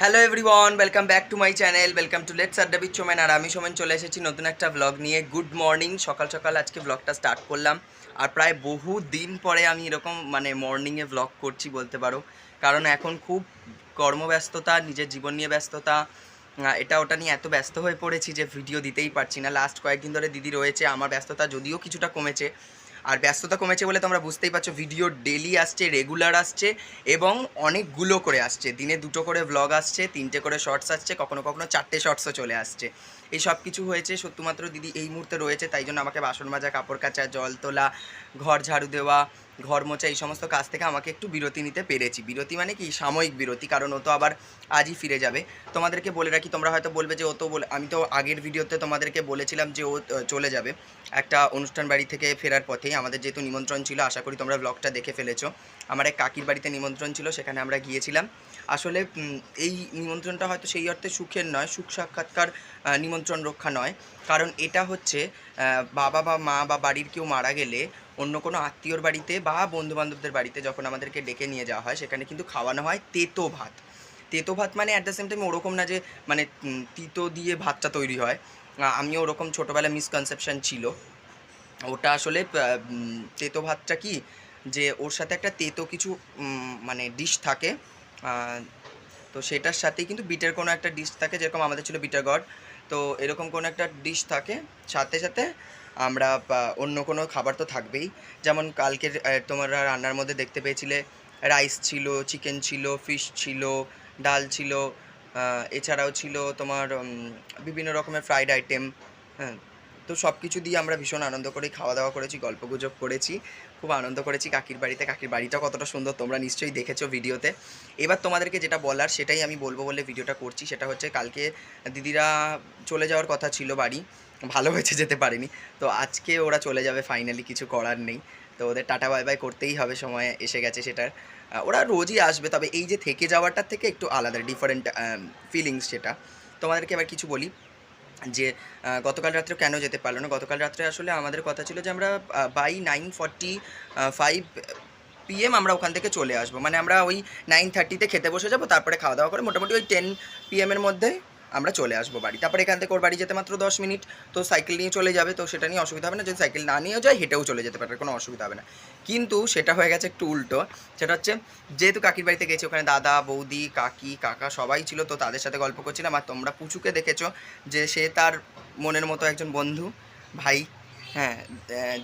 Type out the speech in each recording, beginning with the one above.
Hello everyone welcome back to my channel welcome to let's আড্ডা বিচ সোমেন আর আমি সোমেন চলে এসেছি নতুন একটা ব্লগ নিয়ে। গুড মর্নিং সকাল সকাল আজকে ব্লগটা স্টার্ট করলাম। আর প্রায় বহু দিন পরে আমি এরকম মানে মর্নিংয়ে ব্লগ করছি বলতে পারো। কারণ এখন খুব কর্মব্যস্ততা, নিজের জীবন নিয়ে ব্যস্ততা। এটা ওটা নিয়ে এত ব্যস্ত হয়ে পড়েছি যে ভিডিও দিতেই পারছি না। লাস্ট কয়েকদিন ধরে দিদি রয়েছে, আমার ব্যস্ততা যদিও কিছুটা কমেছে। আর ব্যস্ততা কমেছে বলে তোমরা বুঝতেই পারছ ভিডিও ডেলি আসছে রেগুলার আসছে এবং অনেকগুলো করে আসছে। দিনে দুটো করে ব্লগ আসছে, তিনটে করে শর্টস আসছে, কখনো কখনো চারটে শর্টসও চলে আসছে। এই সব কিছু হয়েছে। শুধুমাত্র দিদি এই মুহূর্তে রয়েছে তাই জন্য আমাকে বাসন মাজা কাপড় কাচা জল তোলা ঘর ঝাড়ু দেওয়া ঘর মোচা এই সমস্ত কাজ থেকে আমাকে একটু বিরতি নিতে পেরেছি। বিরতি মানে কি? সাময়িক বিরতি কারণ ও তো আবার আজই ফিরে যাবে। তোমাদেরকে বলে রাখি তোমরা হয়তো বলবে যে ও তো বলে আমি তো আগের ভিডিওতে তোমাদেরকে বলেছিলাম যে ও চলে যাবে। একটা অনুষ্ঠান বাড়ি থেকে ফেরার পথেই আমাদের যেহেতু নিমন্ত্রণ ছিল আশা করি তোমরা ব্লগটা দেখে ফেলেছো। আমার এক কাকির বাড়িতে নিমন্ত্রণ ছিল সেখানে আমরা গিয়েছিলাম। আসলে এই নিমন্ত্রণটা হয়তো সেই অর্থে সুখের নয় সুখ সাক্ষাৎকার আহ, নিমন্ত্রণ রক্ষা নয়। কারণ এটা হচ্ছে বাবা বা মা বা বাড়ির কেউ মারা গেলে অন্য কোনো আত্মীয়র বাড়িতে বা বন্ধু বান্ধবদের বাড়িতে যখন আমাদেরকে ডেকে নিয়ে যাওয়া হয়, সেখানে কিন্তু খাওয়ানো হয় তেতো ভাত। তেতো ভাত মানে অ্যাট দ্য সেম টাইম ওরকম না যে মানে তিতো দিয়ে ভাতটা তৈরি হয়। আমিও ওরকম ছোটোবেলায় মিসকনসেপশান ছিল। ওটা আসলে তেতো ভাতটা কি? যে ওর সাথে একটা তেতো কিছু মানে ডিশ থাকে। তো সেটার সাথেই কিন্তু বিটের কোনো একটা ডিশ থাকে, যেরকম আমাদের ছিল বিটার গড তো এরকম কোনো একটা ডিশ থাকে। সাথে সাথে আমরা অন্য কোনো খাবার তো থাকবেই। যেমন কালকের তোমরা রান্নার মধ্যে দেখতে পেয়েছিলে রাইস ছিল চিকেন ছিল ফিশ ছিল, ডাল ছিল এছাড়াও ছিল তোমার বিভিন্ন রকমের ফ্রাইড আইটেম হ্যাঁ। তো সব কিছু দিয়ে আমরা ভীষণ আনন্দ করে খাওয়া দাওয়া করেছি গল্প গুজব করেছি। খুব আনন্দ করেছি কাকির বাড়িতে। কাকির বাড়িটা কতটা সুন্দর, তোমরা নিশ্চয়ই দেখেছ ভিডিওতে। এবার তোমাদেরকে যেটা বলার, সেটাই আমি বলব বলে ভিডিওটা করছি। সেটা হচ্ছে কালকে দিদিরা চলে যাওয়ার কথা ছিল বাড়ি, ভালো হয়েছে যেতে পারেনি। তো আজকে ওরা চলে যাবে ফাইনালি কিছু করার নেই। তো ওদের টাটা বাই বাই করতেই হবে, সময় এসে গেছে সেটার। ওরা রোজই আসবে, তবে এই যে থেকে যাওয়াটার থেকে একটু আলাদা ডিফারেন্ট ফিলিংস সেটা। তোমাদেরকে এবার কিছু বলি। যে গতকাল রাত্রে কেন যেতে পারল না? গতকাল রাত্রে আসলে আমাদের কথা ছিল যে, আমরা by nine forty five PM আমরা ওখান থেকে চলে আসব। মানে আমরা ওই নাইন থার্টিতে খেতে বসে যাব, তারপরে খাওয়া দাওয়া করে মোটামুটি ওই টেন পিএমের মধ্যে আমরা চলে আসব বাড়ি। তারপরে এখান থেকে ওর বাড়ি যেতে মাত্র দশ মিনিট, তো সাইকেল নিয়ে চলে যাবে, তো সেটা নিয়ে অসুবিধা হবে না। যদি সাইকেল না নিয়েও যায়, হেঁটেও চলে যেতে পারে, কোনো অসুবিধা হবে না। কিন্তু সেটা হয়ে গেছে একটু উল্টো, সেটা হচ্ছে যেহেতু কাকির বাড়িতে গেছি, ওখানে দাদা, বৌদি, কাকি, কাকা সবাই ছিল, তো তাদের সাথে গল্প করছিলাম। আর তোমরা পুচুকে দেখেছ যে সে তার মনের মতো একজন বন্ধু, ভাই হ্যাঁ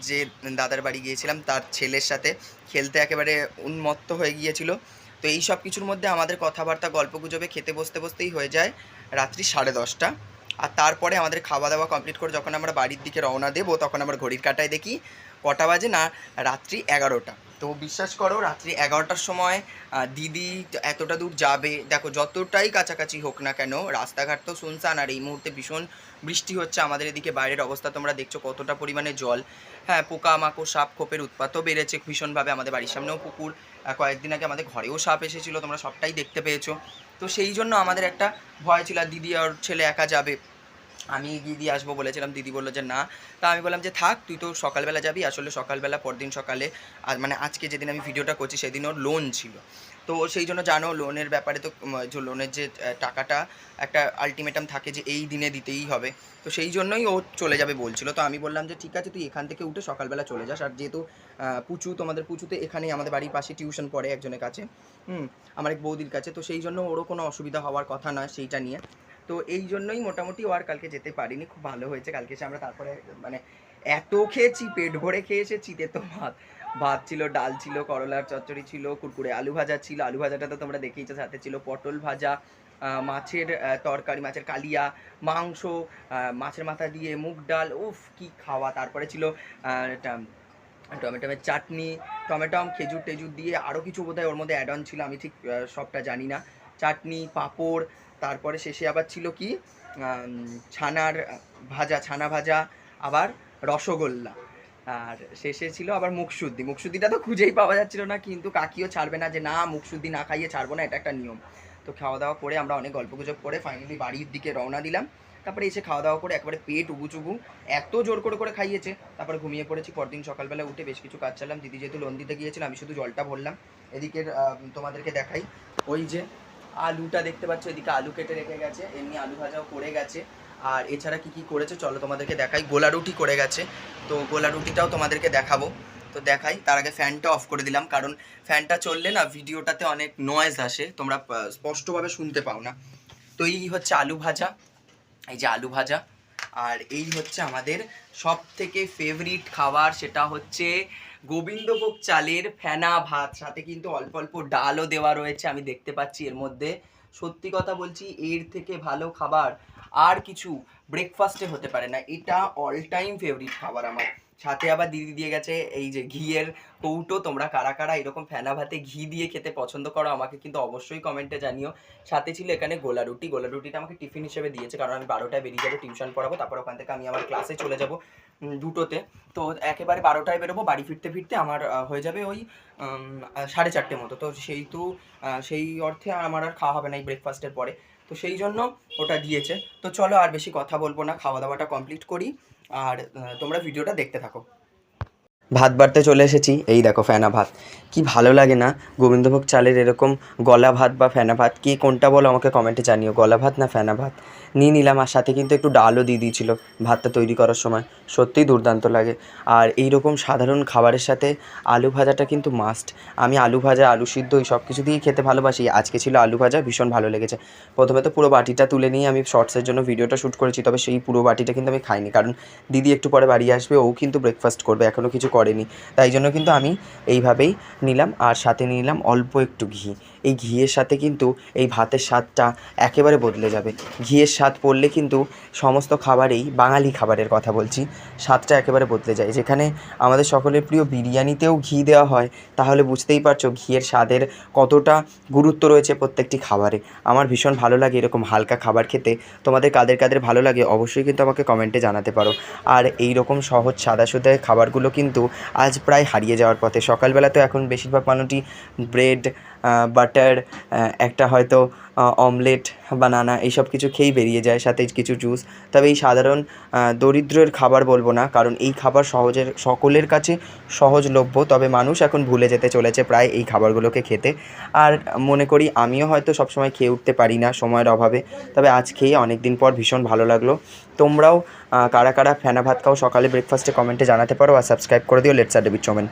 যে দাদার বাড়ি গিয়েছিলাম, তার ছেলের সাথে খেলতে একেবারে উন্মত্ত হয়ে গিয়েছিল। তো এই সব কিছুর মধ্যে আমাদের কথাবার্তা গল্প গুজবে খেতে বসতে বসতেই হয়ে যায় রাত্রি সাড়ে দশটা। আর তারপরে আমাদের খাওয়া দাওয়া কমপ্লিট করে যখন আমরা বাড়ির দিকে রওনা দেবো, তখন আমরা ঘড়ির কাটায় দেখি কটা বাজে না, রাত্রি এগারোটা। তো বিশ্বাস করো, রাত্রি এগারোটার সময় দিদি এতটা দূর যাবে। দেখো, যতটাই কাছাকাছি হোক না কেন, রাস্তাঘাট তো শুনছান আর এই মুহূর্তে ভীষণ বৃষ্টি হচ্ছে আমাদের এদিকে। বাইরের অবস্থা তোমরা দেখছ কতটা পরিমাণে জল। হ্যাঁ পোকা মাকড় সাপ, খোপের উৎপাতও বেড়েছে ভীষণভাবে আমাদের বাড়ির সামনেও পুকুর। কয়েকদিন আগে আমাদের ঘরেও সাপ এসেছিল, তোমরা সবটাই দেখতে পেয়েছ। তো সেই জন্য আমাদের একটা ভয় ছিল দিদি আর ছেলে একা যাবে। আমি দিয়ে আসব বলেছিলাম, দিদি বলল যে না। তা আমি বললাম যে থাক, তুই তো সকালবেলা যাবি, আসলে সকালবেলা পরদিন সকালে, আর মানে আজকে যেদিন আমি ভিডিওটা করছি সেদিন ওর লোন ছিল। তো সেই জন্য জানো লোনের ব্যাপারে তো যে লোনের যে টাকাটা একটা আলটিমেটাম থাকে যে এই দিনে দিতেই হবে। তো সেই জন্যই ও চলে যাবে বলছিল। তো আমি বললাম যে ঠিক আছে, তুই এখান থেকে উঠে সকালবেলা চলে যাস। আর যেহেতু পুচু, তোমাদের পুচুতে এখানেই আমাদের বাড়ির পাশে টিউশন পড়ে একজনের কাছে, হুম, আমার এক বৌদির কাছে। তো সেই জন্য ওরও কোনো অসুবিধা হওয়ার কথা নয় সেইটা নিয়ে। তো এই জন্যই মোটামুটি ও আর কালকে যেতে পারিনি, খুব ভালো হয়েছে। কালকে এসে আমরা তারপরে মানে এত খেয়েছি, পেট ভরে খেয়ে এসেছি, তো ভাত ভাত ছিল, ডাল ছিল, করলার চচ্চড়ি ছিল, কুরকুরে আলু ভাজা ছিল, আলু ভাজাটা তো তোমরা দেখেইছো সাথে ছিল, পটল ভাজা মাছের তরকারি, মাছের কালিয়া, মাংস মাছের মাথা দিয়ে মুগ ডাল, উফ, কি খাওয়া। তারপরে ছিল টমেটোমের চাটনি টমেটম খেজুর টেজুর দিয়ে আরও কিছু বোধহয় ওর মধ্যে অ্যাড অন ছিল, আমি ঠিক সবটা জানি না। চাটনি, পাঁপড়, তারপরে শেষে আবার ছিল কি ছানার ভাজা, ছানা ভাজা, আবার রসগোল্লা। আর শেষে ছিল আবার মুখশুদ্ধি। মুখশুদ্ধিটা তো খুঁজেই পাওয়া যাচ্ছিল না, কিন্তু কাকিও ছাড়বে না যে, না, মুখশুদ্ধি না খাইয়ে ছাড়বো না, এটা একটা নিয়ম। তো খাওয়া দাওয়া করে আমরা অনেক গল্প গুজব করে ফাইনালি বাড়ির দিকে রওনা দিলাম। তারপরে এসে খাওয়া দাওয়া করে একবারে পেট উবুচুবু, এত জোর করে করে খাইয়েছে। তারপরে ঘুমিয়ে পড়েছি, পরদিন সকালবেলা উঠে বেশ কিছু কাজ চালাম। দিদি যেহেতু লোন দিতে গিয়েছিল, আমি শুধু জলটা ভরলাম। এদিকের তোমাদেরকে দেখাই। ওই যে আলুটা দেখতে পাচ্ছ, এদিকে আলু কেটে রেখে গেছে, এমনি আলু ভাজাও করে গেছে। আর এছাড়া কি কি করেছে? চলো তোমাদেরকে দেখাই। গোলা রুটি করে গেছে। তো গোলা রুটিটাও তোমাদেরকে দেখাবো। তো দেখাই, তার আগে ফ্যানটা অফ করে দিলাম, কারণ ফ্যানটা চললে না ভিডিওটাতে অনেক নয়েজ আসে, তোমরা স্পষ্টভাবে শুনতে পাও না। তো এই হচ্ছে আলু ভাজা, এই যে আলু ভাজা। আর এই হচ্ছে আমাদের সব থেকে ফেভারিট খাবার, সেটা হচ্ছে গোবিন্দভোগ চালের ফেনা ভাত। সাথে কিন্তু অল্প অল্প ডালও দেওয়া রয়েছে, আমি দেখতে পাচ্ছি এর মধ্যে। সত্যি কথা বলছি, এর থেকে ভালো খাবার আর কিছু ব্রেকফাস্টে হতে পারে না। এটা অল টাইম ফেভারিট খাবার আমার। সাথে আবার দিদি দিয়ে গেছে, এই যে ঘিয়ের কৌটো, তোমরা কারা কারা এরকম ফেনা ভাতে ঘি দিয়ে খেতে পছন্দ করো, আমাকে কিন্তু অবশ্যই কমেন্টে জানিও। সাথে ছিল এখানে গোলা রুটি, গোলা রুটিটা আমাকে টিফিন হিসেবে দিয়েছে, কারণ আমি বারোটায় বেরিয়ে যাব টিউশন পড়াবো, তারপর ওখান থেকে আমি আমার ক্লাসে চলে যাব দুটোতে। তো একেবারে বারোটায় বেরোবো, বাড়ি ফিরতে ফিরতে আমার হয়ে যাবে ওই সাড়ে চারটে মতো। তো সেই তো সেই অর্থে আমার আর খাওয়া হবে না এই ব্রেকফাস্টের পরে। তো সেই জন্য ওটা দিয়েছে। তো চলো আর বেশি কথা বলব না, খাওয়া দাওয়াটা কমপ্লিট করি। আর আহ, তোমরা ভিডিওটা দেখতে থাকো। ভাত বাড়তে চলে এসেছি। এই দেখো ফেনা ভাত। কি ভালো লাগে না? গোবিন্দভোগ চালের এরকম গলা ভাত বা ফেনা ভাত, কি কোনটা বলো আমাকে কমেন্টে জানিও। গলা ভাত না ফেনা ভাত? নিয়ে নিলাম আর সাথে কিন্তু একটু ডালও দিয়ে দিয়েছিল ভাতটা তৈরি করার সময়। সত্যিই দুর্দান্ত লাগে। আর এই রকম সাধারণ খাবারের সাথে আলু ভাজাটা কিন্তু মাস্ট আমি আলু ভাজা, আলু সিদ্ধ এই সব কিছু দিয়েই খেতে ভালোবাসি। আজকে ছিল আলু ভাজা, ভীষণ ভালো লেগেছে। প্রথমে তো পুরো বাটিটা তুলে নিয়ে আমি শর্টসের জন্য ভিডিওটা শ্যুট করেছি, তবে সেই পুরো বাটিটা কিন্তু আমি খাইনি। কারণ দিদি একটু পরে বাড়ি আসবে, ও কিন্তু ব্রেকফাস্ট করবে এখনও কিছু করেনি। তাই জন্য কিন্তু আমি এইভাবেই নিলাম আর সাথে নিলাম অল্প একটু ঘি। এই ঘিয়ের সাথে কিন্তু এই ভাতের স্বাদটা একেবারে বদলে যাবে। ঘিয়ের স্বাদ পড়লে কিন্তু সমস্ত খাবারেই বাঙালি খাবারের কথা বলছি, স্বাদটা একেবারে বদলে যায়। যেখানে আমাদের সকলের প্রিয় বিরিয়ানিতেও ঘি দেওয়া হয়, তাহলে বুঝতেই পারছ ঘিয়ের স্বাদের কতটা গুরুত্ব রয়েছে প্রত্যেকটি খাবারে। আমার ভীষণ ভালো লাগে এরকম হালকা খাবার খেতে। তোমাদের কাদের কাদের ভালো লাগে অবশ্যই কিন্তু আমাকে কমেন্টে জানাতে পারো। আর এই রকম সহজ সাদাসুদে খাবারগুলো কিন্তু আজ প্রায় হারিয়ে যাওয়ার পথে। সকালবেলা তো এখন বেশিরভাগ মানুষই ব্রেড বাটার একটা হয়তো অমলেট বানানা এইসব কিছু খেয়েই বেরিয়ে যায়, সাথে কিছু জুস তবে এই সাধারণ দরিদ্রের খাবার বলব না, কারণ এই খাবার সহজের, সকলের কাছে সহজলভ্য, তবে মানুষ এখন ভুলে যেতে চলেছে প্রায় এই খাবারগুলোকে খেতে। আর মনে করি আমিও হয়তো সবসময় খেয়ে উঠতে পারি না সময়ের অভাবে, তবে আজ খেয়ে অনেক দিন পর ভীষণ ভালো লাগল। তোমরাও কারা কারা ফেনা ভাত খাও সকালে ব্রেকফাস্টে কমেন্টে জানাতে পারো, আর সাবস্ক্রাইব করে দিও লেটস ডেবিট চমেন